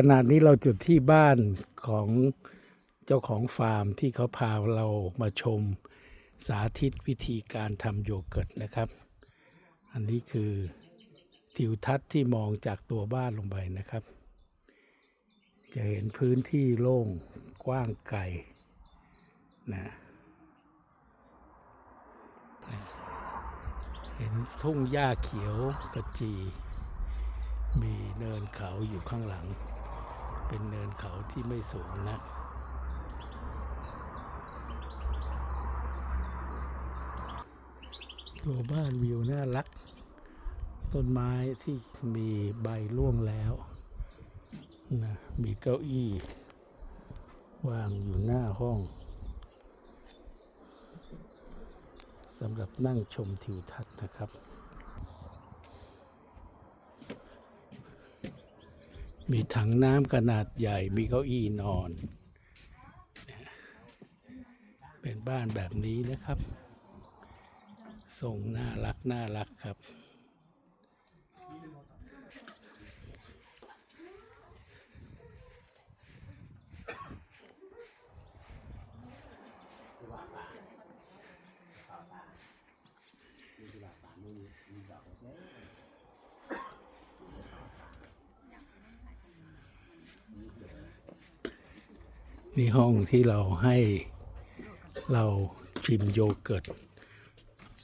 ขณะนี้เราจุดที่บ้านของเจ้าของฟาร์มที่เขาพาเรามาชมสาธิตวิธีการทำโยเกิร์ตนะครับ อันนี้คือทิวทัศน์ที่มองจากตัวบ้านลงไปนะครับ จะเห็นพื้นที่โล่งกว้างไกลนะนะเห็นทุ่งหญ้าเขียวกระจี มีเนินเขาอยู่ข้างหลัง เป็นเนินเขาที่ไม่สูงนัก ตัวบ้านวิวน่ารัก ต้นไม้ที่มีใบร่วงแล้วนะมีเก้าอี้ วางอยู่หน้าห้องสำหรับนั่งชมทิวทัศน์นะครับ มีถังน้ำขนาดใหญ่ มีเก้าอี้นอน เป็นบ้านแบบนี้นะครับทรงน่ารักน่ารักครับ นี่ห้องที่เราให้เราชิมโยเกิร์ต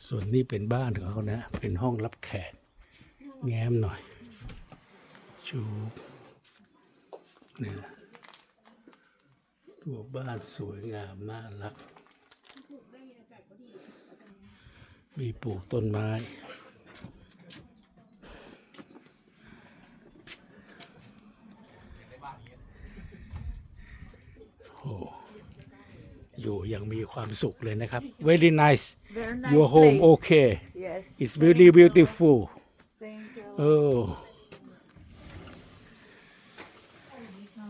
ส่วนนี้เป็นบ้านของเขานะ เป็นห้องรับแขก แง้มหน่อย ชูเนี่ตัวบ้านสวยงามน่ารัก มีปลูกต้นไม้ อยู่อยังมีความสุขเลยนะครับ very nice Very nice your home place. okay Yes. it's really beautiful Thank you. เออ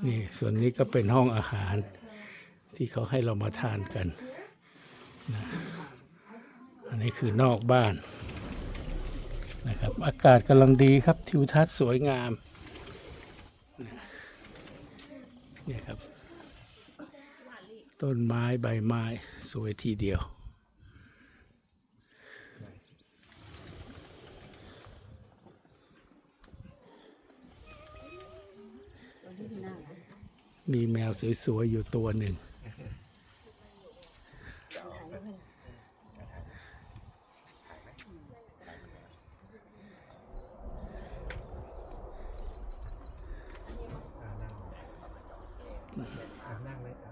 นี่ส่วนนี้ก็เป็นห้องอาหารที่เขาให้เรามาทานกันนะอันนี้คือนอกบ้านนะครับ อากาศกำลังดีครับทิวทัศน์สวยงามนะเนี่ยครับ ต้นไม้ใบไม้สวยทีเดียว มีแมวสวย ๆ อยู่ตัวหนึ่ง นั่งเลยครับ